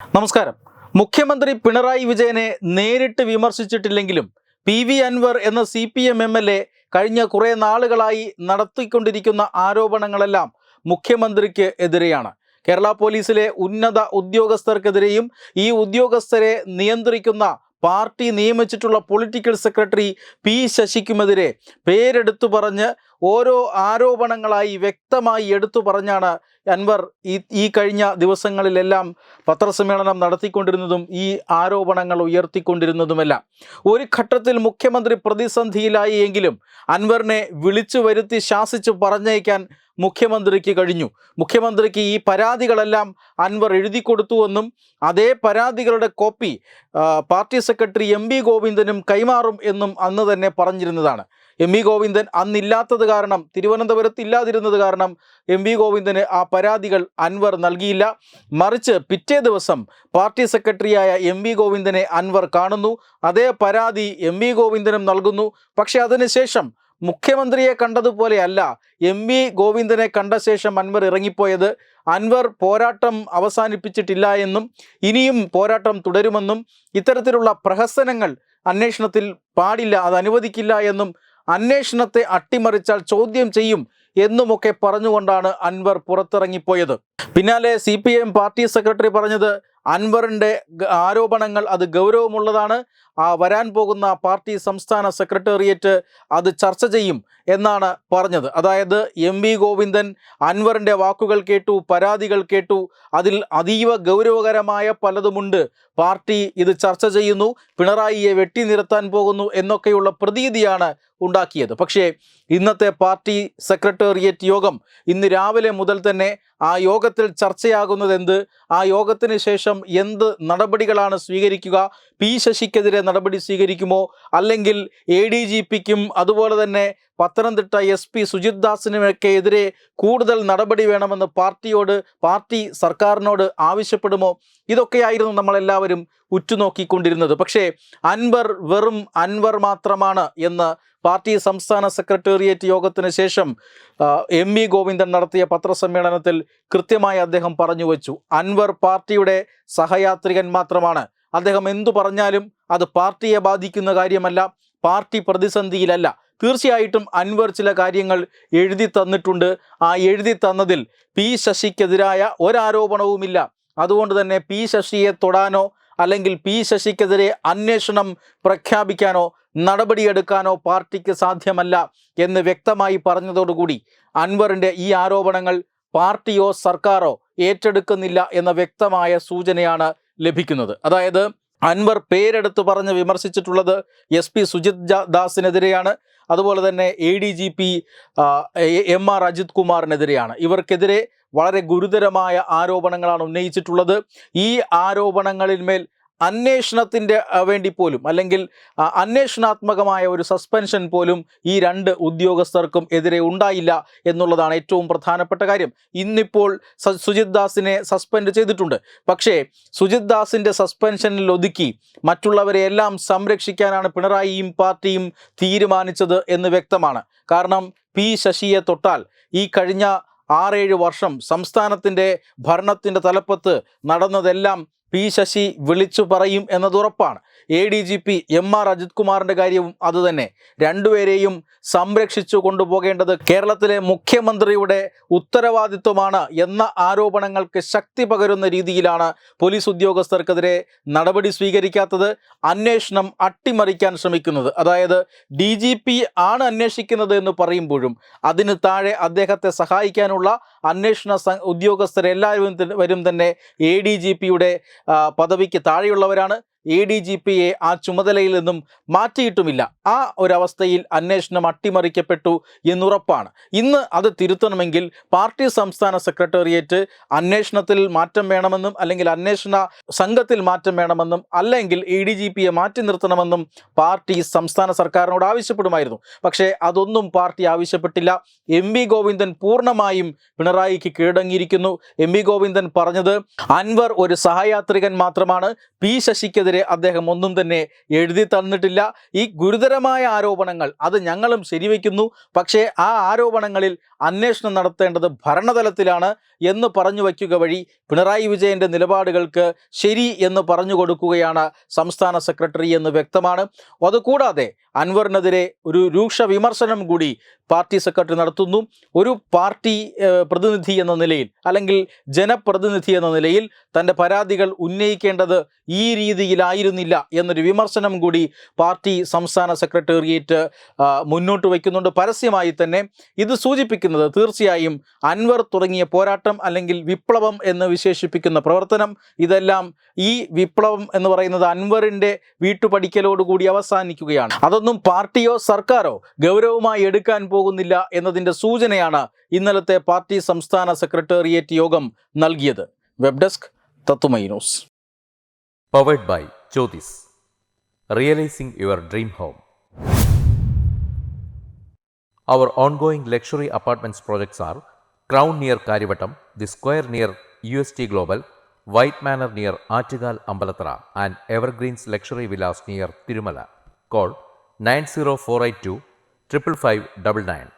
നമസ്കാരം. മുഖ്യമന്ത്രി പിണറായി വിജയനെ നേരിട്ട് വിമർശിച്ചിട്ടില്ലെങ്കിലും പി വി അൻവർ എന്ന C P M M L A കഴിഞ്ഞ കുറേ നാളുകളായി നടത്തിക്കൊണ്ടിരിക്കുന്ന ആരോപണങ്ങളെല്ലാം മുഖ്യമന്ത്രിക്ക് എതിരെയാണ്. കേരള പോലീസിലെ ഉന്നത ഉദ്യോഗസ്ഥർക്കെതിരെയും ഈ ഉദ്യോഗസ്ഥരെ നിയന്ത്രിക്കുന്ന പാർട്ടി നിയമിച്ചിട്ടുള്ള പൊളിറ്റിക്കൽ സെക്രട്ടറി പി ശശിക്കുമെതിരെ പേരെടുത്തു പറഞ്ഞ് ഓരോ ആരോപണങ്ങളായി വ്യക്തമായി എടുത്തു പറഞ്ഞാണ് അൻവർ ഈ ഈ കഴിഞ്ഞ ദിവസങ്ങളിലെല്ലാം പത്രസമ്മേളനം നടത്തിക്കൊണ്ടിരുന്നതും ഈ ആരോപണങ്ങൾ ഉയർത്തിക്കൊണ്ടിരുന്നതുമെല്ലാം. ഒരു ഘട്ടത്തിൽ മുഖ്യമന്ത്രി പ്രതിസന്ധിയിലായി എങ്കിലും അൻവറിനെ വിളിച്ചു വരുത്തി ശാസിച്ചു പറഞ്ഞയക്കാൻ മുഖ്യമന്ത്രിക്ക് കഴിഞ്ഞു. മുഖ്യമന്ത്രിക്ക് ഈ പരാതികളെല്ലാം അൻവർ എഴുതി കൊടുത്തുവെന്നും അതേ പരാതികളുടെ കോപ്പി പാർട്ടി സെക്രട്ടറി എം ഗോവിന്ദനും കൈമാറും എന്നും അന്ന് തന്നെ പറഞ്ഞിരുന്നതാണ്. എം വി ഗോവിന്ദൻ അന്നില്ലാത്തത് കാരണം തിരുവനന്തപുരത്ത് ഇല്ലാതിരുന്നത് കാരണം എം വി ഗോവിന്ദന് ആ പരാതികൾ അൻവർ നൽകിയില്ല. മറിച്ച് പിറ്റേ ദിവസം പാർട്ടി സെക്രട്ടറിയായ എം വി ഗോവിന്ദനെ അൻവർ കാണുന്നു. അതേ പരാതി എം വി ഗോവിന്ദനും നൽകുന്നു. പക്ഷേ അതിനുശേഷം മുഖ്യമന്ത്രിയെ കണ്ടതുപോലെയല്ല എം വി ഗോവിന്ദനെ കണ്ട ശേഷം അൻവർ ഇറങ്ങിപ്പോയത്. അൻവർ പോരാട്ടം അവസാനിപ്പിച്ചിട്ടില്ല എന്നും ഇനിയും പോരാട്ടം തുടരുമെന്നും ഇത്തരത്തിലുള്ള പ്രഹസനങ്ങൾ അന്വേഷണത്തിൽ പാടില്ല അത് അനുവദിക്കില്ല എന്നും അന്വേഷണത്തെ അട്ടിമറിച്ചാൽ ചോദ്യം ചെയ്യും എന്നുമൊക്കെ പറഞ്ഞുകൊണ്ടാണ് അൻവർ പുറത്തിറങ്ങിപ്പോയത്. പിന്നാലെ C P M party secretary പറഞ്ഞത് അൻവറിന്റെ ആരോപണങ്ങൾ അത് ഗൗരവമുള്ളതാണ്. ആ വരാൻ പോകുന്ന പാർട്ടി സംസ്ഥാന സെക്രട്ടേറിയറ്റ് അത് ചർച്ച ചെയ്യും എന്നാണ് പറഞ്ഞത്. അതായത് എം വി ഗോവിന്ദൻ അൻവറിന്റെ വാക്കുകൾ കേട്ടു പരാതികൾ കേട്ടു. അതിൽ അതീവ ഗൗരവകരമായ പലതുമുണ്ട്. പാർട്ടി ഇത് ചർച്ച ചെയ്യുന്നു പിണറായിയെ വെട്ടി നിർത്താൻ പോകുന്നു എന്നൊക്കെയുള്ള പ്രതീതിയാണ് ഉണ്ടാക്കിയത്. പക്ഷേ ഇന്നത്തെ പാർട്ടി സെക്രട്ടേറിയറ്റ് യോഗം ഇന്ന് രാവിലെ മുതൽ തന്നെ ആ യോഗത്തിൽ ചർച്ചയാകുന്നത് എന്ത് ആ യോഗത്തിന് ശേഷം എന്ത് നടപടികളാണ് സ്വീകരിക്കുക? പി ശശിക്കെതിരെ നടപടി സ്വീകരിക്കുമോ? അല്ലെങ്കിൽ എ ഡി ജി പിക്കും അതുപോലെ തന്നെ പത്തനംതിട്ട എസ് പി സുജിത് ദാസിനുമൊക്കെ എതിരെ കൂടുതൽ നടപടി വേണമെന്ന് പാർട്ടിയോട് പാർട്ടി സർക്കാരിനോട് ആവശ്യപ്പെടുമോ? ഇതൊക്കെയായിരുന്നു നമ്മളെല്ലാവരും ഉറ്റുനോക്കിക്കൊണ്ടിരുന്നത്. പക്ഷേ അൻവർ വെറും അൻവർ മാത്രമാണ് എന്ന് പാർട്ടി സംസ്ഥാന സെക്രട്ടേറിയറ്റ് യോഗത്തിന് ശേഷം എം വി ഗോവിന്ദൻ നടത്തിയ പത്രസമ്മേളനത്തിൽ കൃത്യമായി അദ്ദേഹം പറഞ്ഞു വച്ചു. അൻവർ പാർട്ടിയുടെ സഹയാത്രികൻ മാത്രമാണ്. അദ്ദേഹം എന്തു പറഞ്ഞാലും അത് പാർട്ടിയെ ബാധിക്കുന്ന കാര്യമല്ല പാർട്ടി പ്രതിസന്ധിയിലല്ല. തീർച്ചയായിട്ടും അൻവർ ചില കാര്യങ്ങൾ എഴുതി തന്നിട്ടുണ്ട്. ആ എഴുതി തന്നതിൽ പി ശശിക്കെതിരായ ഒരാരോപണവുമില്ല. അതുകൊണ്ട് തന്നെ പി ശശിയെ തൊടാനോ അല്ലെങ്കിൽ പി ശശിക്കെതിരെ അന്വേഷണം പ്രഖ്യാപിക്കാനോ നടപടിയെടുക്കാനോ പാർട്ടിക്ക് സാധ്യമല്ല എന്ന് വ്യക്തമായി പറഞ്ഞതോടുകൂടി അൻവറിന്റെ ഈ ആരോപണങ്ങൾ പാർട്ടിയോ സർക്കാരോ ഏറ്റെടുക്കുന്നില്ല എന്ന വ്യക്തമായ സൂചനയാണ് ലഭിക്കുന്നത്. അതായത് അൻവർ പേരെടുത്ത് പറഞ്ഞ് വിമർശിച്ചിട്ടുള്ളത് എസ് പി സുജിത് ദാസിനെതിരെയാണ്. അതുപോലെ തന്നെ A D G P M R Ajith കുമാറിനെതിരെയാണ്. ഇവർക്കെതിരെ വളരെ ഗുരുതരമായ ആരോപണങ്ങളാണ് ഉന്നയിച്ചിട്ടുള്ളത്. ഈ ആരോപണങ്ങളിന്മേൽ അന്വേഷണത്തിന്റെ വേണ്ടി പോലും അല്ലെങ്കിൽ അന്വേഷണാത്മകമായ ഒരു സസ്പെൻഷൻ പോലും ഈ രണ്ട് ഉദ്യോഗസ്ഥർക്കും എതിരെ ഉണ്ടായില്ല എന്നുള്ളതാണ് ഏറ്റവും പ്രധാനപ്പെട്ട കാര്യം. ഇന്നിപ്പോൾ സുജിത് ദാസിനെ സസ്പെൻഡ് ചെയ്തിട്ടുണ്ട്. പക്ഷേ സുജിത് ദാസിന്റെ സസ്പെൻഷനിൽ ഒതുക്കി മറ്റുള്ളവരെ എല്ലാം സംരക്ഷിക്കാനാണ് പിണറായിയും പാർട്ടിയും തീരുമാനിച്ചത് എന്ന് വ്യക്തമാണ്. കാരണം പി ശശിയെ തൊട്ടാൽ ഈ കഴിഞ്ഞ ആറേഴ് വർഷം സംസ്ഥാനത്തിന്റെ ഭരണത്തിന്റെ തലപ്പത്ത് നടന്നതെല്ലാം പി ശശി വിളിച്ചു പറയും എന്നത് ഉറപ്പാണ്. A D G P M R Ajith കുമാറിന്റെ കാര്യവും അതുതന്നെ രണ്ടുപേരെയും സംരക്ഷിച്ചു കൊണ്ടുപോകേണ്ടത് കേരളത്തിലെ മുഖ്യമന്ത്രിയുടെ ഉത്തരവാദിത്വമാണ് എന്ന ആരോപണങ്ങൾക്ക് ശക്തി പകരുന്ന രീതിയിലാണ് പോലീസ് ഉദ്യോഗസ്ഥർക്കെതിരെ നടപടി സ്വീകരിക്കാത്തത് അന്വേഷണം അട്ടിമറിക്കാൻ ശ്രമിക്കുന്നത്. അതായത് ഡി ആണ് അന്വേഷിക്കുന്നത് എന്ന് പറയുമ്പോഴും അതിന് താഴെ അദ്ദേഹത്തെ സഹായിക്കാനുള്ള അന്വേഷണ ഉദ്യോഗസ്ഥരെല്ലാവരും വരും തന്നെ എ ഡി ജി പിയുടെ പദവിക്ക് താഴെയുള്ളവരാണ്. എ ഡി ജി പിയെ ആ ചുമതലയിൽ നിന്നും മാറ്റിയിട്ടുമില്ല. ആ ഒരവസ്ഥയിൽ അന്വേഷണം അട്ടിമറിക്കപ്പെട്ടു എന്നുറപ്പാണ്. ഇന്ന് അത് തിരുത്തണമെങ്കിൽ പാർട്ടി സംസ്ഥാന സെക്രട്ടേറിയറ്റ് അന്വേഷണത്തിൽ മാറ്റം വേണമെന്നും അല്ലെങ്കിൽ അന്വേഷണ സംഘത്തിൽ മാറ്റം വേണമെന്നും അല്ലെങ്കിൽ എ ഡി ജി പിയെ മാറ്റി നിർത്തണമെന്നും പാർട്ടി സംസ്ഥാന സർക്കാരിനോട് ആവശ്യപ്പെടുമായിരുന്നു. പക്ഷേ അതൊന്നും പാർട്ടി ആവശ്യപ്പെട്ടില്ല. എം വി ഗോവിന്ദൻ പൂർണമായും പിണറായിക്ക് കീഴടങ്ങിയിരിക്കുന്നു. എം വി ഗോവിന്ദൻ പറഞ്ഞത് അൻവർ ഒരു സഹയാത്രികൻ മാത്രമാണ്. പി ശശിക്കെതിരെ അദ്ദേഹം ഒന്നും തന്നെ എഴുതി തന്നിട്ടില്ല. ഈ ഗുരുതരമായ ആരോപണങ്ങൾ അത് ഞങ്ങളും ശരിവയ്ക്കുന്നു പക്ഷേ ആ ആരോപണങ്ങളിൽ അന്വേഷണം നടത്തേണ്ടത് ഭരണതലത്തിലാണ് എന്ന് പറഞ്ഞു വയ്ക്കുക വഴി പിണറായി വിജയന്റെ നിലപാടുകൾക്ക് ശരി എന്ന് പറഞ്ഞു കൊടുക്കുകയാണ് സംസ്ഥാന സെക്രട്ടറി എന്ന് വ്യക്തമാണ്. അതുകൂടാതെ അൻവറിനെതിരെ ഒരു രൂക്ഷ വിമർശനം കൂടി പാർട്ടി സെക്രട്ടറി നടത്തുന്നു. ഒരു പാർട്ടി പ്രതിനിധി എന്ന നിലയിൽ അല്ലെങ്കിൽ ജനപ്രതിനിധി എന്ന നിലയിൽ തന്റെ പരാതികൾ ഉന്നയിക്കേണ്ടത് ഈ രീതിയിലായിരുന്നില്ല എന്നൊരു വിമർശനം കൂടി പാർട്ടി സംസ്ഥാന സെക്രട്ടേറിയറ്റ് മുന്നോട്ട് വയ്ക്കുന്നുണ്ട്. പരസ്യമായി തന്നെ ഇത് സൂചിപ്പിക്കുന്നത് തീർച്ചയായും അൻവർ തുടങ്ങിയ പോരാട്ടം അല്ലെങ്കിൽ വിപ്ലവം എന്ന് വിശേഷിപ്പിക്കുന്ന പ്രവർത്തനം ഇതെല്ലാം ഈ വിപ്ലവം എന്ന് പറയുന്നത് അൻവറിന്റെ വീട്ടുപടിക്കലോടുകൂടി അവസാനിക്കുകയാണ്. അതൊന്നും പാർട്ടിയോ സർക്കാരോ ഗൗരവമായി എടുക്കാൻ പോകുന്നില്ല എന്നതിന്റെ സൂചനയാണ് ഇന്നലത്തെ പാർട്ടി സംസ്ഥാന സെക്രട്ടേറിയറ്റ് യോഗം നൽകിയത് വെബ് ഡെസ്ക് തത്തുമൈ news Powered by Jyotis. Realizing your dream home. Our ongoing luxury apartments projects are Crown near Karivattam, The Square near UST Global, White Manor near Achigal Ambalatra, and Evergreens Luxury Villas near Tirumala. Call 90482 55599.